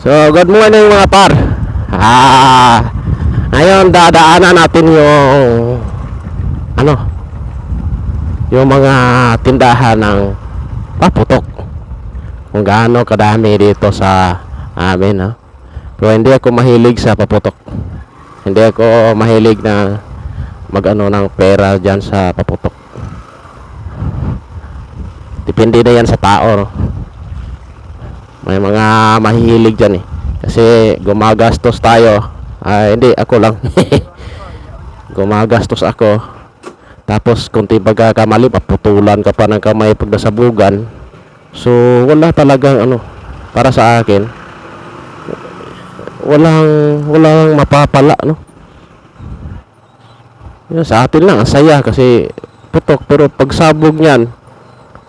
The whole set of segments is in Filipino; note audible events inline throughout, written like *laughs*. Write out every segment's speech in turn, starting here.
So, good morning mga par. Ah, ngayon dadaanan natin yung ano? Yung mga tindahan ng paputok. Kung gaano kadami dito sa amin, ha? Pero hindi ako mahilig sa paputok. Hindi ako mahilig na mag-ano ng pera diyan sa paputok. Depende na yan sa tao, no? May mga mahihilig dyan eh. Kasi gumagastos tayo. Ah, hindi, ako lang. *laughs* gumagastos ako. Tapos kung pagkakamali, paputulan ka pa ng kamay pag nasabugan. So, wala talagang ano, para sa akin. Walang, walang mapapala, no? Yun, sa atin lang, ang saya kasi putok. Pero pag sabog niyan,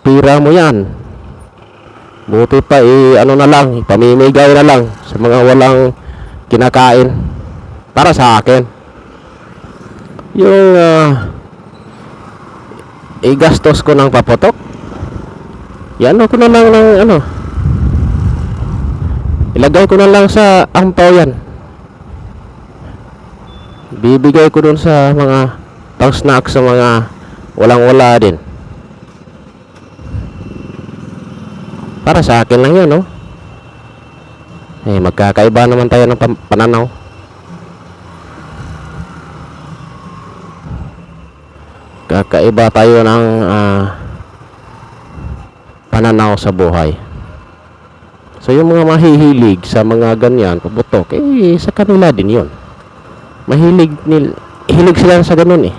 pira mo yan. Buti pa i ano na lang, pamimigay na lang sa mga walang kinakain para sa akin. Yung uh, igastos ko ng papotok. Yan ko na lang ng ano. Ilagay ko na lang sa ampaw yan. Bibigay ko dun sa mga pang snack sa mga walang wala din. Para sa akin lang yun, no? Eh, magkakaiba naman tayo ng pananaw. Kakaiba tayo ng ah, pananaw sa buhay. So, yung mga mahihilig sa mga ganyan, pabutok, eh, sa kanila din yun. Mahilig nil hilig sila sa ganun eh.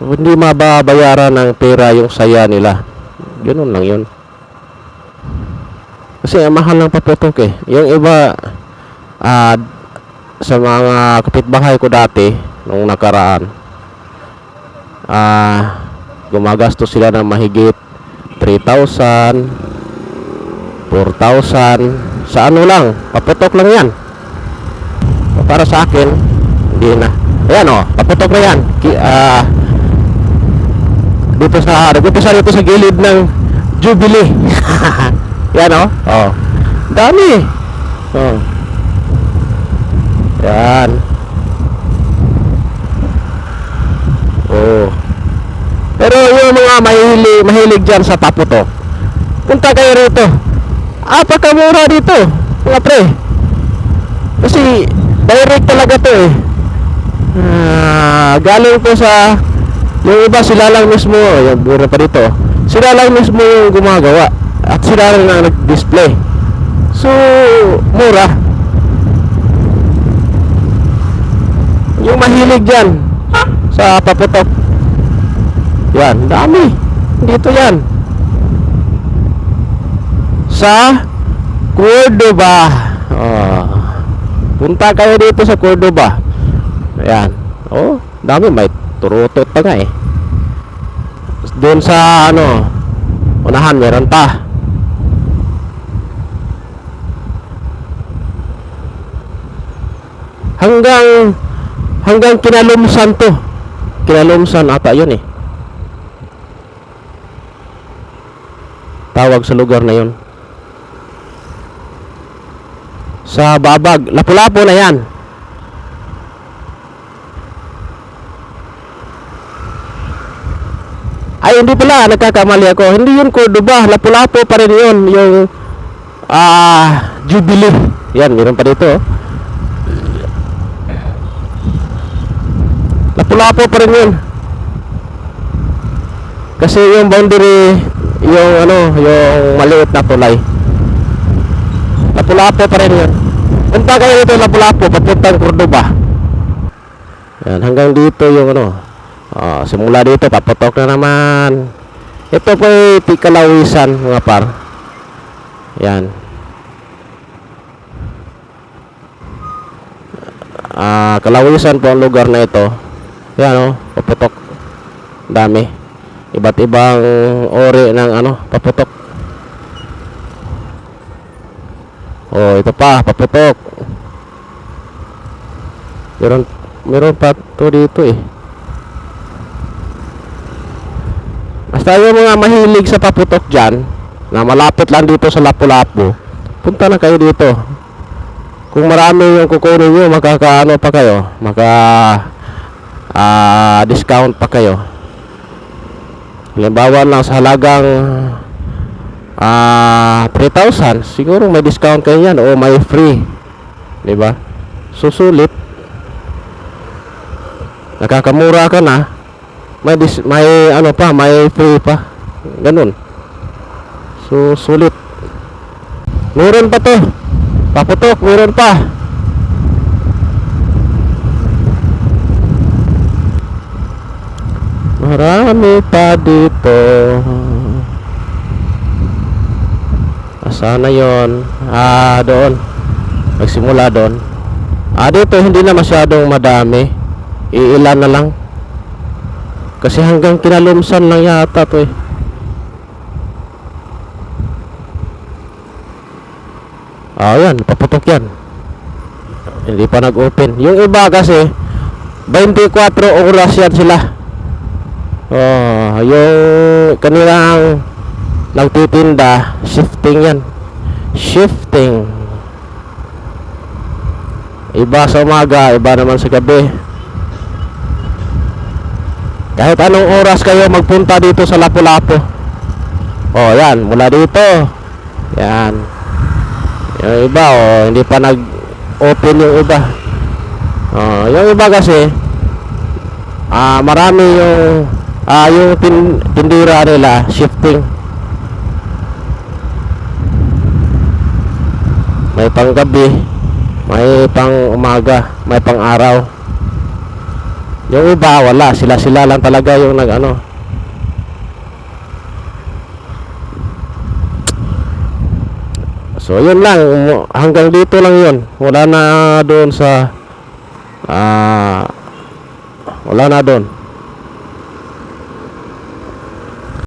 So, hindi mababayaran ng pera yung saya nila. Ganun lang yun. Kasi mahal ng paputok eh. Yung iba, ah, sa mga kapitbahay ko dati, nung nakaraan, ah, gumagastos sila ng mahigit 3,000, 4,000, sa ano lang, paputok lang yan. Para sa akin, hindi na. Ayan o, paputok na yan. Ki, ah, dito sa, dito sa, dito sa gilid ng Jubilee. *laughs* Yan o. Oh. Dami. Oh. Yan. Oh. Pero yung mga mahilig, mahilig dyan sa paputok, punta kayo rito. Apakamura dito, mga pre. Kasi direct talaga to eh. Ah, galing po sa yung iba sila lang mismo, yung mura pa dito. Sila lang mismo yung gumagawa at sila lang ang nag-display. So, mura. Yung mahilig dyan sa paputok. Yan, dami. Dito yan. Sa Cordoba. Oh. Punta kayo dito sa Cordoba. Ayan. Oh, dami. May turutot pa nga eh. Doon sa ano, unahan meron pa. Hanggang hanggang kinalumsan to. Kinalumsan ata yun eh. Tawag sa lugar na yun. Sa Babag, Lapu-Lapu na yan. Ay, hindi pala, nagkakamali ako. Hindi yun Cordoba, Lapu-Lapu pa rin yun. Yung ah Jubilee. Yan, meron pa dito. oh. Lapu-Lapu pa rin yun. Kasi yung boundary, yung ano, yung maliit na tulay. Lapu-Lapu pa rin yun. Punta kayo dito Lapu-Lapu, papuntang Cordoba. Yan, hanggang dito yung ano, Ah, simula dito paputok na naman. Ito po ay Tikalawisan mga par. Yan. Ah, Kalawisan po ang lugar na ito. Yan oh, paputok. Dami. Iba't ibang ori ng ano, paputok. Oh, ito pa, paputok. Meron meron pa to dito eh. Basta yung mga mahilig sa paputok dyan, na malapit lang dito sa Lapu-Lapu, punta na kayo dito. Kung marami yung kukunin nyo, makakaano pa kayo, maka ah, discount pa kayo. Halimbawa lang sa halagang ah 3,000, siguro may discount kayo yan o may free. 'Di ba? Susulit. Nakakamura ka na. May dis- may ano pa, may free pa. Ganun. So sulit. Meron pa to. Paputok, meron pa. Marami pa dito. Sana yon Ah, doon. Magsimula doon. Ah, dito hindi na masyadong madami. Iilan na lang. Kasi hanggang kinalumsan lang yata to eh. Ah, yan, paputok yan. Hindi pa nag-open. Yung iba kasi 24 oras yan sila. Oh, yung kanilang nagtitinda, shifting yan. Shifting. Iba sa umaga, iba naman sa gabi. Kahit anong oras kayo magpunta dito sa Lapu-Lapu. Oh, yan, mula dito. Yan. Yung iba, oh, hindi pa nag-open yung iba. Oh, yung iba kasi, ah, marami yung, ah, yung tin tindira nila, shifting. May pang gabi, may pang umaga, may pang araw. Yung iba, wala. Sila-sila lang talaga yung nag, ano, So, yun lang. Hanggang dito lang yun. Wala na doon sa... Ah... wala na doon.